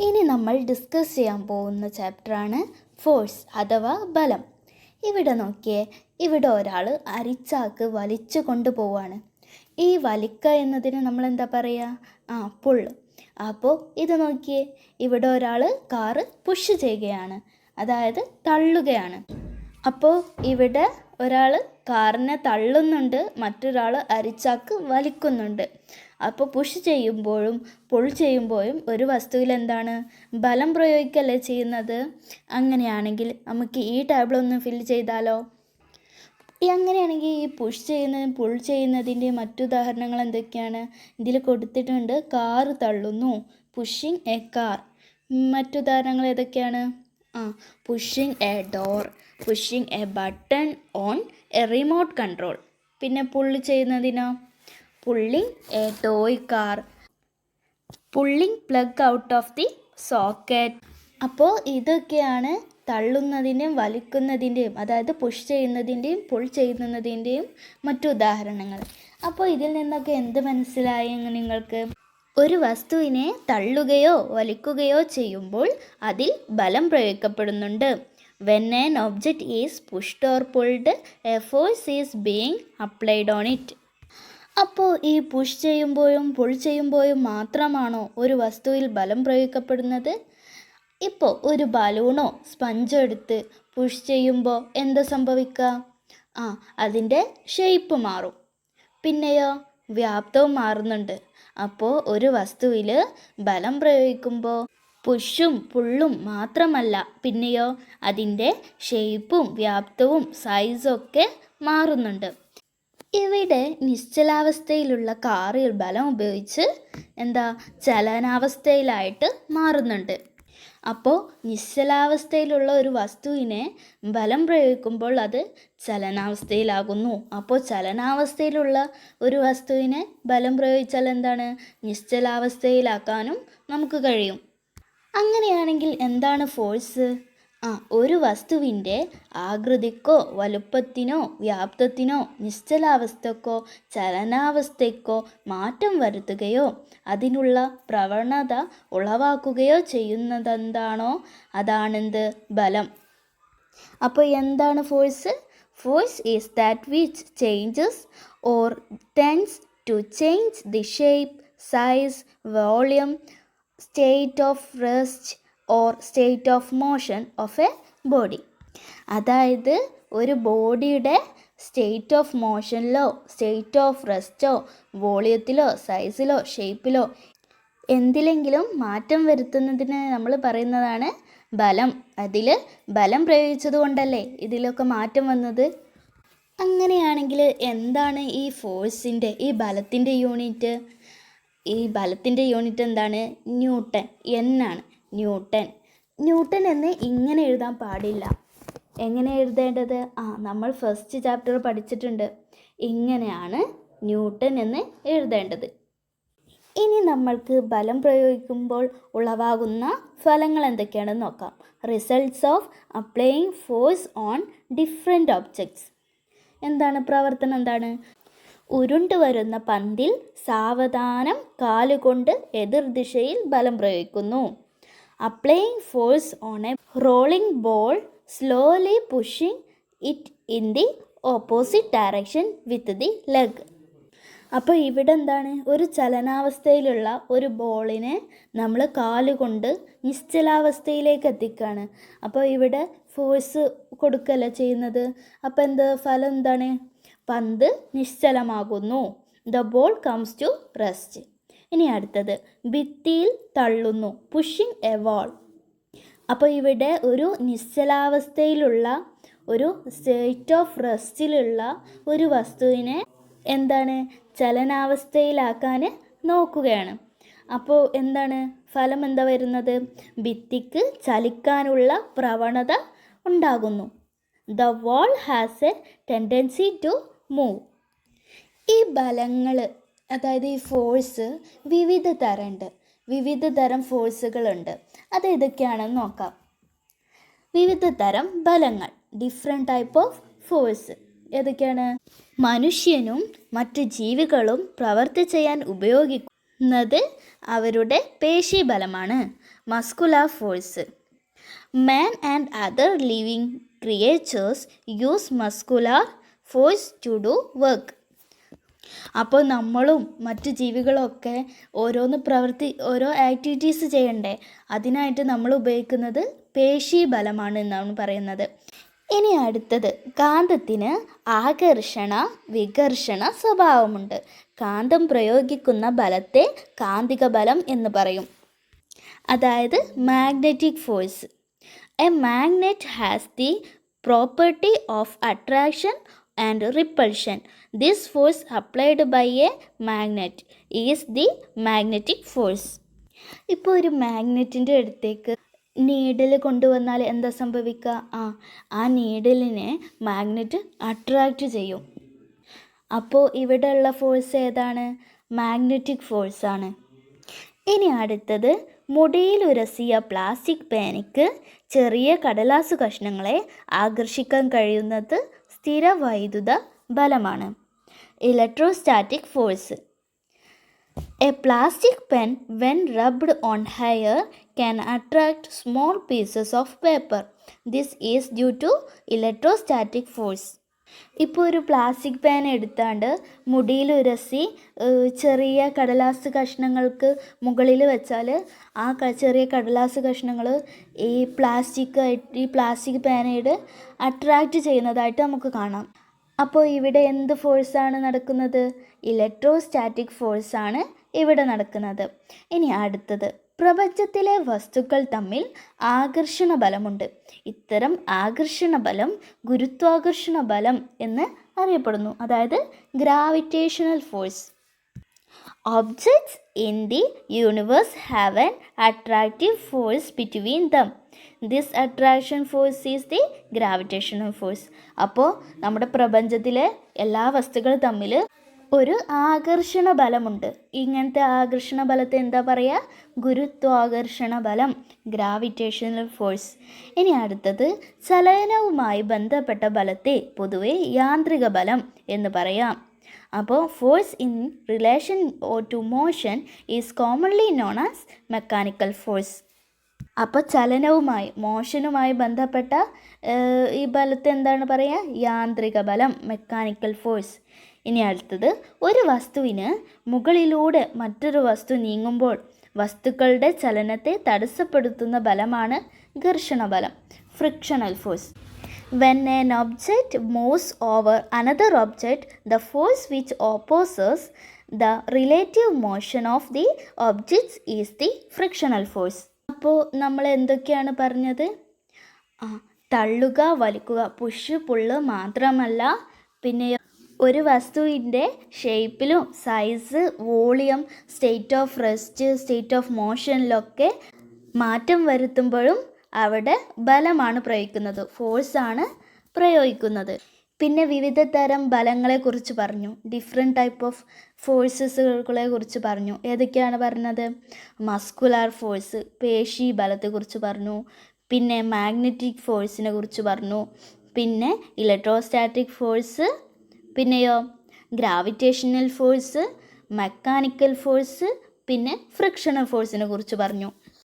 ഇനി നമ്മൾ ഡിസ്കസ് ചെയ്യാൻ പോകുന്ന ചാപ്റ്ററാണ് ഫോഴ്സ് അഥവാ ബലം. ഇവിടെ നോക്കിയേ ഇവിടെ ഒരാൾ അരിച്ചാക്ക് വലിച്ചു കൊണ്ടുപോവാണ് ഈ വലിക്ക എന്നതിന് നമ്മൾ എന്താ പറയുക ആ പുള്ള് അപ്പോൾ ഇത് നോക്കിയേ ഇവിടെ ഒരാൾ കാറ് പുഷ് ചെയ്യുകയാണ്. അതായത് തള്ളുകയാണ്. അപ്പോൾ ഇവിടെ ഒരാൾ കാറിനെ തള്ളുന്നുണ്ട് മറ്റൊരാൾ അരിച്ചാക്ക് വലിക്കുന്നുണ്ട്. അപ്പോൾ പുഷ് ചെയ്യുമ്പോഴും പുൾ ചെയ്യുമ്പോഴും ഒരു വസ്തുവിൽ എന്താണ്? ബലം പ്രയോഗിക്കല്ലേ ചെയ്യുന്നത്? അങ്ങനെയാണെങ്കിൽ നമുക്ക് ഈ ടേബിൾ ഒന്ന് ഫില്ല് ചെയ്താലോ? അങ്ങനെയാണെങ്കിൽ ഈ പുഷ് ചെയ്യുന്നതും പുൾ ചെയ്യുന്നതിന്റെ മറ്റുദാഹരണങ്ങൾ എന്തൊക്കെയാണ്? ഇതിൽ കൊടുത്തിട്ടുണ്ട് കാർ തള്ളുന്നു പുഷിങ് എ കാർ മറ്റുദാഹരണങ്ങൾ ഏതൊക്കെയാണ്? ആ pushing a door pushing a button on a remote control പിന്നെ പുള്ളി ചെയ്യുന്നതിനോ? Pulling a toy car pulling plug out of the socket അപ്പോൾ ഇതൊക്കെയാണ് തള്ളുന്നതിന്റെയും വലിക്കുന്നതിന്റെയും അതായത് പുഷ് ചെയ്യുന്നതിന്റെയും പുൾ ചെയ്യുന്നതിന്റെയും മറ്റു ഉദാഹരണങ്ങൾ. അപ്പോൾ ഇതിൽ നിന്നൊക്കെ എന്ത് മനസ്സിലായി നിങ്ങൾക്ക്? ഒരു വസ്തുവിനെ തള്ളുകയോ വലിക്കുകയോ ചെയ്യുമ്പോൾ അതിൽ ബലം പ്രയോഗിക്കപ്പെടുന്നുണ്ട്. When an object is pushed or pulled a force is being applied on it അപ്പോൾ ഈ പുഷ് ചെയ്യുമ്പോഴും പുൾ ചെയ്യുമ്പോഴും മാത്രമാണോ ഒരു വസ്തുവിൽ ബലം പ്രയോഗിക്കപ്പെടുന്നത്? ഇപ്പോൾ ഒരു ബലൂണോ സ്പഞ്ചോ എടുത്ത് പുഷ് ചെയ്യുമ്പോൾ എന്താ സംഭവിക്കുക? ആ അതിന്റെ ഷേപ്പ് മാറും. പിന്നെയോ വ്യാപ്തവും മാറുന്നുണ്ട്. അപ്പോൾ ഒരു വസ്തുവിൽ ബലം പ്രയോഗിക്കുമ്പോൾ പുഷും പുള്ളും മാത്രമല്ല പിന്നെയോ അതിന്റെ ഷേപ്പും വ്യാപ്തവും സൈസും ഒക്കെ മാറുന്നുണ്ട്. ഇവിടെ നിശ്ചലാവസ്ഥയിലുള്ള കാറിൽ ബലം ഉപയോഗിച്ച് എന്താ ചലനാവസ്ഥയിലായിട്ട് മാറുന്നുണ്ട്. അപ്പോൾ നിശ്ചലാവസ്ഥയിലുള്ള ഒരു വസ്തുവിനെ ബലം പ്രയോഗിക്കുമ്പോൾ അത് ചലനാവസ്ഥയിലാകുന്നു. അപ്പോൾ ചലനാവസ്ഥയിലുള്ള ഒരു വസ്തുവിനെ ബലം പ്രയോഗിച്ചാൽ എന്താണ്? നിശ്ചലാവസ്ഥയിലാക്കാനും നമുക്ക് കഴിയും. അങ്ങനെയാണെങ്കിൽ എന്താണ് ഫോഴ്സ്? ആ ഒരു വസ്തുവിന്റെ ആകൃതിക്കോ വലുപ്പത്തിനോ വ്യാപ്തത്തിനോ നിശ്ചലാവസ്ഥക്കോ ചലനാവസ്ഥയ്ക്കോ മാറ്റം വരുത്തുകയോ അതിനുള്ള പ്രവണത ഉളവാക്കുകയോ ചെയ്യുന്നതെന്താണോ അതാണെന്ത്? ബലം. അപ്പോൾ എന്താണ് force? Force is that which changes or tends to change the shape size volume state of rest or state of motion of a body അതായത് ഒരു ബോഡിയുടെ സ്റ്റേറ്റ് ഓഫ് മോഷനിലോ സ്റ്റേറ്റ് ഓഫ് റെസ്റ്റോ വോളിയത്തിലോ സൈസിലോ ഷേപ്പിലോ എന്തിലെങ്കിലും മാറ്റം വരുത്തുന്നതിന് നമ്മൾ പറയുന്നതാണ് ബലം. അതിൽ ബലം പ്രയോഗിച്ചത് കൊണ്ടല്ലേ ഇതിലൊക്കെ മാറ്റം വന്നത്? അങ്ങനെയാണെങ്കിൽ എന്താണ് ഈ ഫോഴ്സിന്റെ ഈ ബലത്തിന്റെ യൂണിറ്റ്? ഈ ബലത്തിന്റെ യൂണിറ്റ് എന്താണ്? Newton N Newton. ന്യൂട്ടൺ എന്ന് ഇങ്ങനെ എഴുതാൻ പാടില്ല. എങ്ങനെ എഴുതേണ്ടത്? ആ നമ്മൾ ഫസ്റ്റ് ചാപ്റ്റർ പഠിച്ചിട്ടുണ്ട്. ഇങ്ങനെയാണ് ന്യൂട്ടൻ എന്ന് എഴുതേണ്ടത്. ഇനി നമ്മൾക്ക് ബലം പ്രയോഗിക്കുമ്പോൾ ഉളവാകുന്ന ഫലങ്ങൾ എന്തൊക്കെയാണെന്ന് നോക്കാം. Results of applying force on different objects എന്താണ് പ്രവർത്തനം? എന്താണ്? ഉരുണ്ടു വരുന്ന പന്തിൽ സാവധാനം കാലുകൊണ്ട് എതിർദിശയിൽ ബലം പ്രയോഗിക്കുന്നു. Applying force on a rolling ball slowly pushing it in the opposite direction with the leg അപ്പോൾ ഇവിടെ എന്താണ്? ഒരു ചലനാവസ്ഥയിലുള്ള ഒരു ബോളിനെ നമ്മൾ കാലുകൊണ്ട് നിശ്ചലാവസ്ഥയിലേക്ക് എത്തിക്കുകയാണ് അപ്പോൾ ഇവിടെ ഫോഴ്സ് കൊടുക്കല്ല ചെയ്യുന്നത്? അപ്പോൾ എന്ത്? ഫലം എന്താണ്? പന്ത് നിശ്ചലമാകുന്നു. The ball comes to rest ഇനി അടുത്തത്. ഭിത്തിയിൽ തള്ളുന്നു. Pushing a wall. അപ്പോൾ ഇവിടെ ഒരു നിശ്ചലാവസ്ഥയിലുള്ള ഒരു സ്റ്റേറ്റ് ഓഫ് റെസ്റ്റിലുള്ള ഒരു വസ്തുവിനെ എന്താണ്? ചലനാവസ്ഥയിലാക്കാൻ നോക്കുകയാണ്. അപ്പോൾ എന്താണ്? ഫലം എന്താ വരുന്നത്? ഭിത്തിക്ക് ചലിക്കാനുള്ള പ്രവണത ഉണ്ടാകുന്നു. The wall has a tendency to move ഈ ബലങ്ങൾ അതായത് ഈ ഫോഴ്സ് വിവിധ തരമുണ്ട് വിവിധ തരം ഫോഴ്സുകളുണ്ട് അത് ഏതൊക്കെയാണെന്ന് നോക്കാം. വിവിധ തരം ബലങ്ങൾ ഡിഫറെന്റ് ടൈപ്പ് ഓഫ് ഫോഴ്സ് ഏതൊക്കെയാണ്? മനുഷ്യനും മറ്റ് ജീവികളും പ്രവർത്തി ചെയ്യാൻ ഉപയോഗിക്കുന്നത് അവരുടെ പേശീബലമാണ് muscular force man and other living creatures use muscular force to do work അപ്പോൾ നമ്മളും മറ്റു ജീവികളൊക്കെ ഓരോന്ന് പ്രവൃത്തി ഓരോ ആക്ടിവിറ്റീസ് ചെയ്യണ്ടേ? അതിനായിട്ട് നമ്മൾ ഉപയോഗിക്കുന്നത് പേശി ബലമാണ് എന്നാണ് പറയുന്നത്. ഇനി അടുത്തത് കാന്തത്തിന് ആകർഷണ വികർഷണ സ്വഭാവമുണ്ട്. കാന്തം പ്രയോഗിക്കുന്ന ബലത്തെ കാന്തിക ബലം എന്ന് പറയും. അതായത് magnetic force a magnet has the property of attraction and repulsion this force applied by a magnet is the magnetic force ഇപ്പോൾ ഒരു മാഗ്നറ്റിന്റെ അടുത്തേക്ക് നീഡിൽ കൊണ്ടുവന്നാൽ എന്താ സംഭവിക്കുക? ആ ആ നീഡിലിനെ മാഗ്നറ്റ് അട്രാക്റ്റ് ചെയ്യും. അപ്പോൾ ഇവിടെയുള്ള ഫോഴ്സ് ഏതാണ്? മാഗ്നറ്റിക് ഫോഴ്സാണ് ഇനി അടുത്തത് മുടിയിൽ ഉരസിയ പ്ലാസ്റ്റിക് പേനയ്ക്ക് ചെറിയ കടലാസു കഷ്ണങ്ങളെ ആകർഷിക്കാൻ കഴിയുന്നത് സ്ഥിര വൈദ്യുത ബലമാണ്. Electrostatic force a plastic pen when rubbed on hair can attract small pieces of paper this is due to electrostatic force ഇപ്പോൾ ഒരു പ്ലാസ്റ്റിക് പാൻ എടുത്താണ്ട് മുടിയിൽ ഉരസി ചെറിയ കടലാസ് കഷ്ണങ്ങൾക്ക് മുകളിൽ വെച്ചാൽ ആ ചെറിയ കടലാസ് കഷ്ണങ്ങൾ ഈ പ്ലാസ്റ്റിക് ഈ പ്ലാസ്റ്റിക് പാനയുടെ അട്രാക്റ്റ് ചെയ്യുന്നതായിട്ട് നമുക്ക് കാണാം. അപ്പോൾ ഇവിടെ എന്ത് ഫോഴ്സാണ് നടക്കുന്നത്? ഇലക്ട്രോസ്റ്റാറ്റിക് ഫോഴ്സാണ് ഇവിടെ നടക്കുന്നത്. ഇനി അടുത്തത്. പ്രപഞ്ചത്തിലെ വസ്തുക്കൾ തമ്മിൽ ആകർഷണ ബലമുണ്ട്. ഇത്തരം ആകർഷണ ബലം ഗുരുത്വാകർഷണ ബലം എന്ന് അറിയപ്പെടുന്നു. അതായത് gravitational force. Objects in the universe have an attractive force between them. This attraction force is the gravitational force അപ്പോൾ നമ്മുടെ പ്രപഞ്ചത്തിലെ എല്ലാ വസ്തുക്കളും തമ്മിൽ ഒരു ആകർഷണ ബലമുണ്ട്. ഇങ്ങനത്തെ ആകർഷണ ബലത്തെ എന്താ പറയുക ഗുരുത്വാകർഷണ ബലം ഗ്രാവിറ്റേഷണൽ ഫോഴ്സ് ഇനി അടുത്തത് ചലനവുമായി ബന്ധപ്പെട്ട ബലത്തെ പൊതുവെ യാന്ത്രിക ബലം എന്ന് പറയാം. അപ്പോൾ force in relation to motion is commonly known as mechanical force അപ്പോൾ ചലനവുമായി മോഷനുമായി ബന്ധപ്പെട്ട ഈ ബലത്തെ എന്താണ് പറയുക യാന്ത്രിക ബലം മെക്കാനിക്കൽ ഫോഴ്സ് ഇനി അടുത്തത് ഒരു വസ്തുവിന് മുകളിലൂടെ മറ്റൊരു വസ്തു നീങ്ങുമ്പോൾ വസ്തുക്കളുടെ ചലനത്തെ തടസ്സപ്പെടുത്തുന്ന ബലമാണ് ഘർഷണ ബലം frictional force when an object moves over another object, the force which opposes the relative motion of the objects is the frictional force. അപ്പോൾ നമ്മൾ എന്തൊക്കെയാണ് പറഞ്ഞത്? ആ തള്ളുക വലിക്കുക. പുഷ് പുള്ള് മാത്രമല്ല പിന്നെ ഒരു വസ്തുവിന്റെ ഷേപ്പിലും size volume state of rest state of മോഷനിലൊക്കെ മാറ്റം വരുത്തുമ്പോഴും അവിടെ ബലമാണ് പ്രയോഗിക്കുന്നത്. ഫോഴ്സാണ് പ്രയോഗിക്കുന്നത്. പിന്നെ വിവിധ തരം ബലങ്ങളെക്കുറിച്ച് പറഞ്ഞു. ഡിഫറെന്റ് ടൈപ്പ് ഓഫ് ഫോഴ്സസുകളെ കുറിച്ച് പറഞ്ഞു. ഏതൊക്കെയാണ് പറഞ്ഞത്? മസ്കുലാർ ഫോഴ്സ് പേശി ബലത്തെക്കുറിച്ച് പറഞ്ഞു. പിന്നെ മാഗ്നറ്റിക് ഫോഴ്സിനെ കുറിച്ച് പറഞ്ഞു. പിന്നെ ഇലക്ട്രോസ്റ്റാറ്റിക് ഫോഴ്സ് പിന്നെയോ ഗ്രാവിറ്റേഷണൽ ഫോഴ്സ് മെക്കാനിക്കൽ ഫോഴ്സ് പിന്നെ ഫ്രിക്ഷണൽ ഫോഴ്സിനെ കുറിച്ച് പറഞ്ഞു.